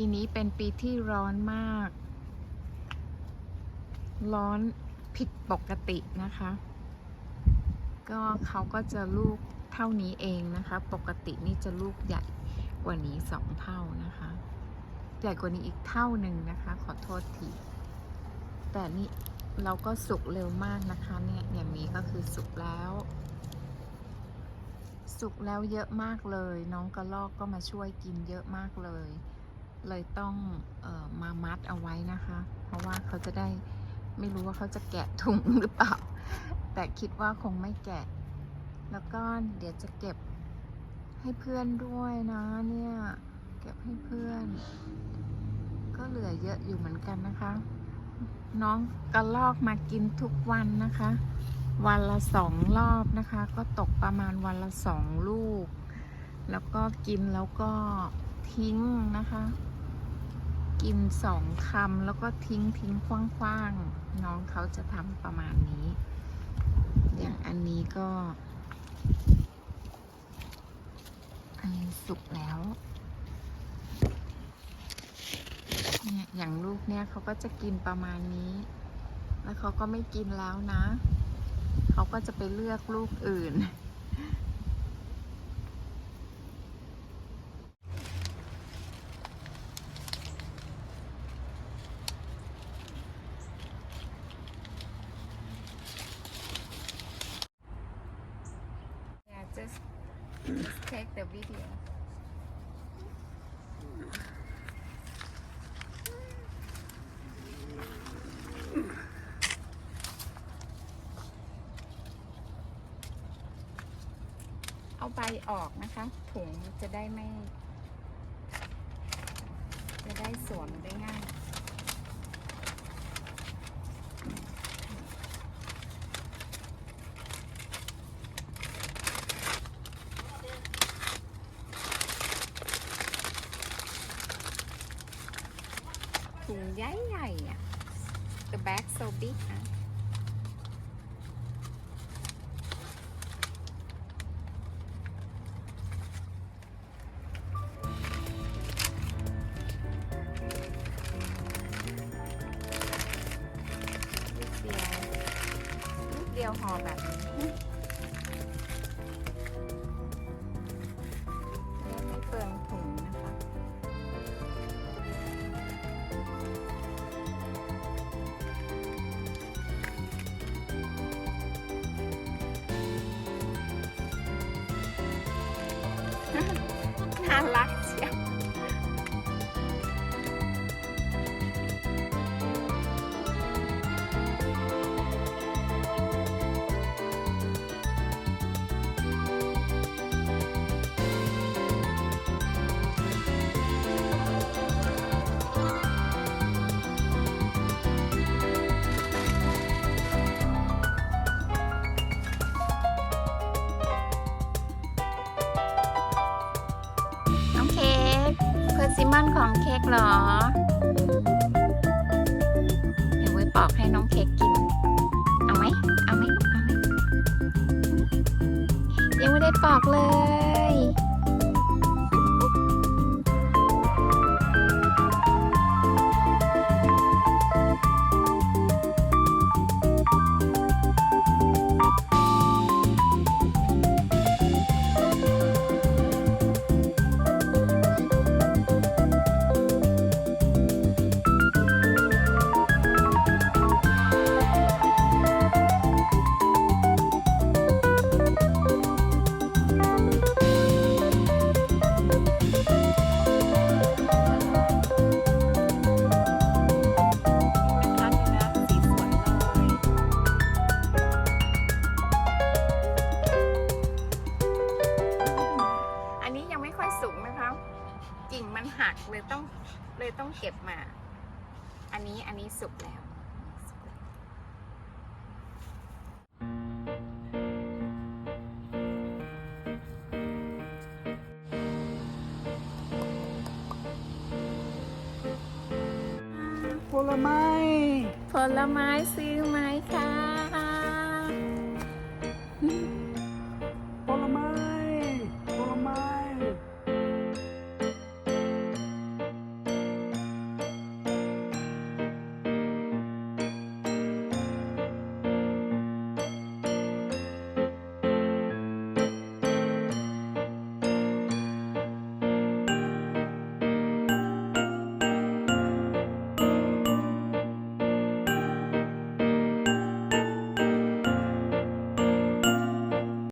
ปีนี้เป็นปีที่ร้อนมาก ร้อนผิดปกตินะคะ ก็เขาก็จะลูกเท่านี้เองนะคะ ปกตินี่จะลูกใหญ่กว่านี้สองเท่านะคะ ใหญ่กว่านี้อีกเท่าหนึ่งนะคะ ขอโทษที แต่นี่เราก็สุกเร็วมากนะคะเนี่ยอย่างนี้ก็คือสุกแล้ว สุกแล้วเยอะมากเลย น้องกระลอกก็มาช่วยกินเยอะมากเลย เลยต้องออมามัดเอาไว้นะคะ เพราะว่าเขาจะได้ไม่รู้ว่าเขาจะแกะถุงหรือเปล่า แต่คิดว่าคงไม่แกะ แล้วก็เดี๋ยวจะเก็บให้เพื่อนด้วยนะเนี่ย เก็บให้เพื่อน ก็เหลือเยอะอยู่เหมือนกันนะคะ น้องกระลอกมากินทุกวันนะคะ วันละสองรอบนะคะ ก็ตกประมาณวันละสองลูก แล้วก็กินแล้วก็ทิ้งนะคะ กินสองคำแล้วก็ทิ้งทิ้งคว้างๆ น้องเขาจะทำประมาณนี้ อย่างอันนี้ก็ อันนี้สุกแล้วเนี่ยอย่างลูกเนี่ยเขาก็จะกินประมาณนี้ แล้วเขาก็ไม่กินแล้วนะ เขาก็จะไปเลือกลูกอื่น just take the video. เอาใบออกนะคะ ถุงจะได้ไม่ จะได้สวมได้ง่าย ถุงใหญ่ๆอะ the bag so big นะลูกเรัก ซิมอนของเค้กเหรอ เดี๋ยวไว้ปอกให้น้องเค้กกิน เอาไหม เอาไหมเอาไหมยังไม่ได้ปอกเลย กิ่งมันหักเลยต้องเลยต้องเก็บมา อันนี้อันนี้สุกแล้วสุกแล้วผลไม้ ผลไม้ซื้อไหมคะ